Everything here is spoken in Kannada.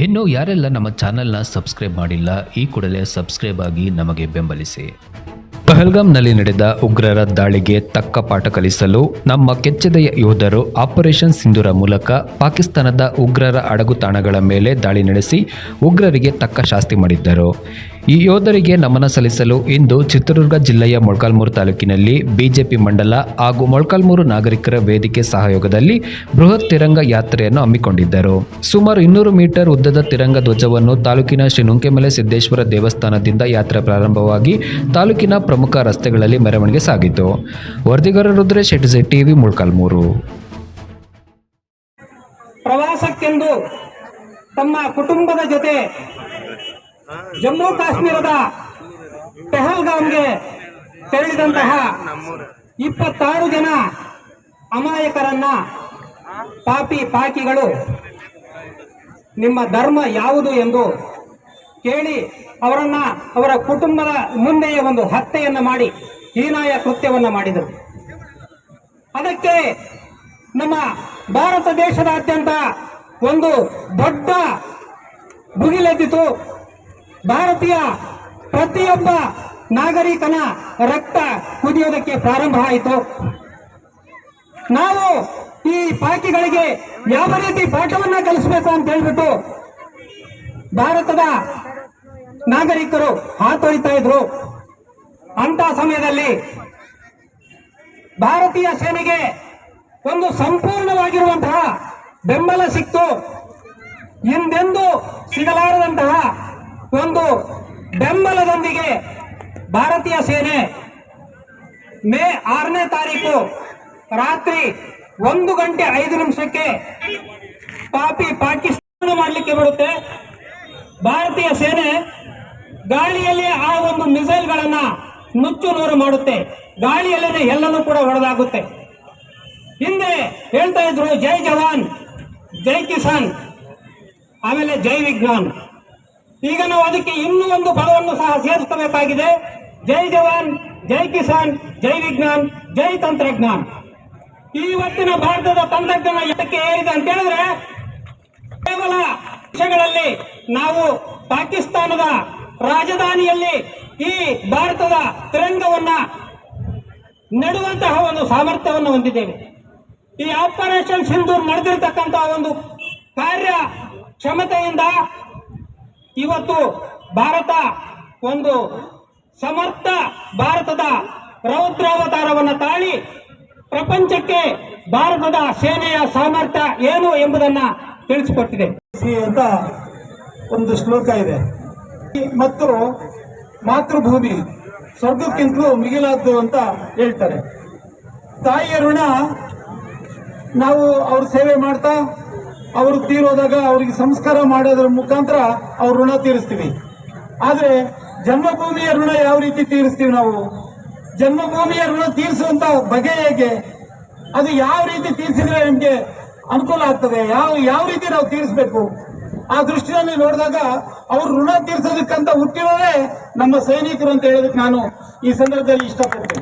ಇನ್ನು ಯಾರೆಲ್ಲ ನಮ್ಮ ಚಾನೆಲ್ನ ಸಬ್ಸ್ಕ್ರೈಬ್ ಮಾಡಿಲ್ಲ, ಈ ಕೂಡಲೇ ಸಬ್ಸ್ಕ್ರೈಬ್ ಆಗಿ ನಮಗೆ ಬೆಂಬಲಿಸಿ. ಪಹಲ್ಗಾಮ್ನಲ್ಲಿ ನಡೆದ ಉಗ್ರರ ದಾಳಿಗೆ ತಕ್ಕ ಪಾಠ ಕಲಿಸಲು ನಮ್ಮ ಕೆಚ್ಚೆದೆಯ ಯೋಧರು ಆಪರೇಷನ್ ಸಿಂಧುರ ಮೂಲಕ ಪಾಕಿಸ್ತಾನದ ಉಗ್ರರ ಅಡಗುತಾಣಗಳ ಮೇಲೆ ದಾಳಿ ನಡೆಸಿ ಉಗ್ರರಿಗೆ ತಕ್ಕ ಶಾಸ್ತಿ ಮಾಡಿದ್ದರು. ಈ ಯೋಧರಿಗೆ ನಮನ ಸಲ್ಲಿಸಲು ಇಂದು ಚಿತ್ರದುರ್ಗ ಜಿಲ್ಲೆಯ ಮೊಳಕಾಲ್ಮೂರು ತಾಲೂಕಿನಲ್ಲಿ ಬಿಜೆಪಿ ಮಂಡಲ ಹಾಗೂ ಮೊಳಕಾಲ್ಮೂರು ನಾಗರಿಕರ ವೇದಿಕೆ ಸಹಯೋಗದಲ್ಲಿ ಬೃಹತ್ ತಿರಂಗ ಯಾತ್ರೆಯನ್ನು ಹಮ್ಮಿಕೊಂಡಿದ್ದರು. ಸುಮಾರು ಇನ್ನೂರು ಮೀಟರ್ ಉದ್ದದ ತಿರಂಗ ಧ್ವಜವನ್ನು ತಾಲೂಕಿನ ಶ್ರೀ ನುಂಕೆಮಲೆ ಸಿದ್ದೇಶ್ವರ ದೇವಸ್ಥಾನದಿಂದ ಯಾತ್ರೆ ಪ್ರಾರಂಭವಾಗಿ ತಾಲೂಕಿನ ಪ್ರಮುಖ ರಸ್ತೆಗಳಲ್ಲಿ ಮೆರವಣಿಗೆ ಸಾಗಿತು. ವರದಿಗಾರ ರುದ್ರೇಶ್ ಶೆಟ್ಟಿ ಟಿವಿ ಮೊಳಕಾಲ್ಮೂರು. ಪ್ರವಾಸಕ್ಕೆಂದು ತಮ್ಮ ಕುಟುಂಬದ ಜೊತೆ ಜಮ್ಮು ಕಾಶ್ಮೀರದ ಪೆಹಲ್ಗಾಮ್ಗೆ ತೆರಳಿದಂತಹ ಇಪ್ಪತ್ತಾರು ಜನ ಅಮಾಯಕರನ್ನ ಪಾಪಿ ಪಾಕಿಗಳು ನಿಮ್ಮ ಧರ್ಮ ಯಾವುದು ಎಂದು ಕೇಳಿ ಅವರನ್ನ ಅವರ ಕುಟುಂಬದ ಮುಂದೆಯೇ ಒಂದು ಹತ್ಯೆಯನ್ನ ಮಾಡಿ ಹೀನಾಯ ಕೃತ್ಯವನ್ನ ಮಾಡಿದರು. ಅದಕ್ಕೆ ನಮ್ಮ ಭಾರತ ದೇಶದಾದ್ಯಂತ ಒಂದು ದೊಡ್ಡ ಭುಗಿಲೆದ್ದಿತು. ಭಾರತೀಯ ಪ್ರತಿಯೊಬ್ಬ ನಾಗರಿಕನ ರಕ್ತ ಕುದಿಯೋದಕ್ಕೆ ಪ್ರಾರಂಭ ಆಯಿತು. ನಾವು ಈ ಪಾಕಿಗಳಿಗೆ ಯಾವ ರೀತಿ ಪಾಠವನ್ನ ಕಲಿಸಬೇಕು ಅಂತ ಹೇಳ್ಬಿಟ್ಟು ಭಾರತದ ನಾಗರಿಕರು ಹಾತೊರಿತಾ ಇದ್ರು. ಅಂತ ಸಮಯದಲ್ಲಿ ಭಾರತೀಯ ಸೇನೆಗೆ ಒಂದು ಸಂಪೂರ್ಣವಾಗಿರುವಂತಹ ಬೆಂಬಲ ಸಿಕ್ತು. ಹಿಂದೆಂದೂ ಸಿಗಲಾರದಂತಹ ಒಂದು ಬೆಂಬಲದೊಂದಿಗೆ ಭಾರತೀಯ ಸೇನೆ ಮೇ ಆರನೇ ತಾರೀಕು ರಾತ್ರಿ ಒಂದು ಗಂಟೆ ಐದು ನಿಮಿಷಕ್ಕೆ ಪಾಪಿ ಪಾಕಿಸ್ತಾನ ಮಾಡಲಿಕ್ಕೆ ಬಿಡುತ್ತೆ ಭಾರತೀಯ ಸೇನೆ ಗಾಳಿಯಲ್ಲಿ ಆ ಒಂದು ಮಿಸೈಲ್ಗಳನ್ನು ನುಚ್ಚು ನೂರು ಮಾಡುತ್ತೆ. ಗಾಳಿಯಲ್ಲೇ ಎಲ್ಲನೂ ಕೂಡ ಹೊಡೆದಾಗುತ್ತೆ. ಹಿಂದೆ ಹೇಳ್ತಾ ಇದ್ರು, ಜೈ ಜವಾನ್, ಜೈ ಕಿಸಾನ್, ಆಮೇಲೆ ಜೈ ವಿಜ್ಞಾನ್. ಈಗ ನಾವು ಅದಕ್ಕೆ ಇನ್ನೂ ಒಂದು ಪದವನ್ನು ಸಹ ಸೇರಿಸಬೇಕಾಗಿದೆ. ಜೈ ಜವಾನ್, ಜೈ ಕಿಸಾನ್, ಜೈ ವಿಜ್ಞಾನ್, ಜೈ ತಂತ್ರಜ್ಞಾನ್. ಇವತ್ತಿನ ಭಾರತದ ತಂತ್ರಜ್ಞಾನ ಎಷ್ಟಕ್ಕೆ ಏರಿದೆ ಅಂತ ಹೇಳಿದ್ರೆ, ಕೇವಲ ವಿಷಯಗಳಲ್ಲಿ ನಾವು ಪಾಕಿಸ್ತಾನದ ರಾಜಧಾನಿಯಲ್ಲಿ ಈ ಭಾರತದ ತಿರಂಗವನ್ನ ನೆಡುವಂತಹ ಒಂದು ಸಾಮರ್ಥ್ಯವನ್ನು ಹೊಂದಿದ್ದೇವೆ. ಈ ಆಪರೇಷನ್ ಸಿಂಧೂರ್ ನಡೆದಿರ್ತಕ್ಕಂತಹ ಒಂದು ಕಾರ್ಯ ಕ್ಷಮತೆಯಿಂದ ಇವತ್ತು ಭಾರತ ಒಂದು ಸಮರ್ಥ ಭಾರತದ ರೌದ್ರಾವತಾರವನ್ನು ತಾಳಿ ಪ್ರಪಂಚಕ್ಕೆ ಭಾರತದ ಸೇನೆಯ ಸಾಮರ್ಥ್ಯ ಏನು ಎಂಬುದನ್ನ ತಿಳಿಸಿಕೊಟ್ಟಿದೆ. ಅಂತ ಒಂದು ಶ್ಲೋಕ ಇದೆ. ಮತ್ತು ಮಾತೃಭೂಮಿ, ಸ್ವರ್ಗಕ್ಕಿಂತಲೂ ಮಿಗಿಲಾದ್ದು ಅಂತ ಹೇಳ್ತಾರೆ. ತಾಯಿಯ ಋಣ ನಾವು ಅವ್ರ ಸೇವೆ ಮಾಡ್ತಾ ಅವರು ತೀರೋದಾಗ ಅವ್ರಿಗೆ ಸಂಸ್ಕಾರ ಮಾಡೋದ್ರ ಮುಖಾಂತರ ಅವ್ರ ಋಣ ತೀರಿಸ್ತೀವಿ. ಆದ್ರೆ ಜನ್ಮಭೂಮಿಯ ಋಣ ಯಾವ ರೀತಿ ತೀರಿಸ್ತೀವಿ ನಾವು? ಜನ್ಮಭೂಮಿಯ ಋಣ ತೀರಿಸುವಂತ ಬಗೆ ಹೇಗೆ? ಅದು ಯಾವ ರೀತಿ ತೀರಿಸಿದ್ರೆ ನಮ್ಗೆ ಅನುಕೂಲ ಆಗ್ತದೆ? ಯಾವ ಯಾವ ರೀತಿ ನಾವು ತೀರಿಸಬೇಕು? ಆ ದೃಷ್ಟಿಯಲ್ಲಿ ನೋಡಿದಾಗ ಅವ್ರ ಋಣ ತೀರಿಸೋದಕ್ಕಂತ ಹುಟ್ಟಿರೋದೇ ನಮ್ಮ ಸೈನಿಕರು ಅಂತ ಹೇಳೋದಕ್ಕೆ ನಾನು ಈ ಸಂದರ್ಭದಲ್ಲಿ ಇಷ್ಟಪಡ್ತೇನೆ.